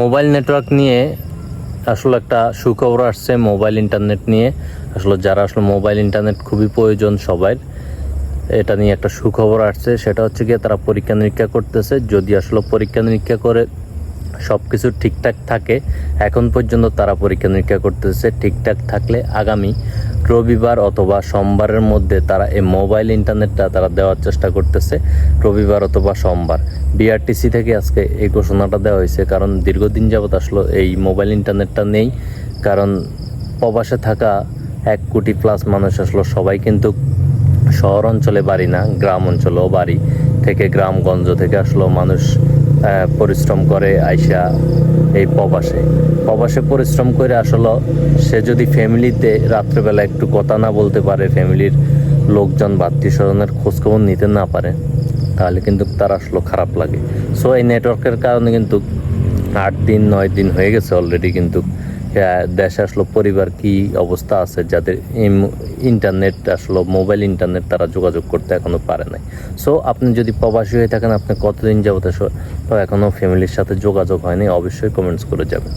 Mobile network নিয়ে আসলে একটা সুখবর আসছে মোবাইল ইন্টারনেট নিয়ে। আসলে যারা আসলে মোবাইল ইন্টারনেট খুবই প্রয়োজন সবাই, এটা নিয়ে একটা সুখবর আসছে। সেটা হচ্ছে গিয়ে তারা পরীক্ষা নিরীক্ষা করতেছে। যদি আসলে পরীক্ষা নিরীক্ষা করে সব কিছু ঠিকঠাক থাকে। এখন পর্যন্ত তারা পরীক্ষা নিরীক্ষা করতেছে, ঠিকঠাক থাকলে আগামী রবিবার অথবা সোমবারের মধ্যে তারা এই মোবাইল ইন্টারনেটটা তারা দেওয়ার চেষ্টা করতেছে, রবিবার অথবা সোমবার। বিআরটিসি থেকে আজকে এই ঘোষণাটা দেওয়া হয়েছে, কারণ দীর্ঘদিন যাবৎ আসলো এই মোবাইল ইন্টারনেটটা নেই, কারণ প্রবাসে থাকা এক কোটি প্লাস মানুষ আসলো, সবাই কিন্তু শহর অঞ্চলে বাড়ি না গ্রাম অঞ্চলেও বাড়ি। থেকে গ্রামগঞ্জ থেকে আসলেও মানুষ পরিশ্রম করে আইসা এই প্রবাসে। প্রবাসে পরিশ্রম করে আসলে সে যদি ফ্যামিলিতে রাত্রেবেলা একটু কথা না বলতে পারে, ফ্যামিলির লোকজন বা খোঁজখবর নিতে না পারে, তাহলে কিন্তু তার আসলে খারাপ লাগে। সো এই নেটওয়ার্কের কারণে কিন্তু আট দিন, নয় দিন হয়ে গেছে অলরেডি কিন্তু দেশে আসলো পরিবার কি অবস্থা আছে যাদের ইন্টারনেট আসলো মোবাইল ইন্টারনেট তারা যোগাযোগ করতে এখনও পারে নাই? সো আপনি যদি প্রবাসী হয়ে থাকেন, আপনি কতদিন যাবত এখনও ফ্যামিলির সাথে যোগাযোগ হয়নি, অবশ্যই কমেন্টস করে যাবেন।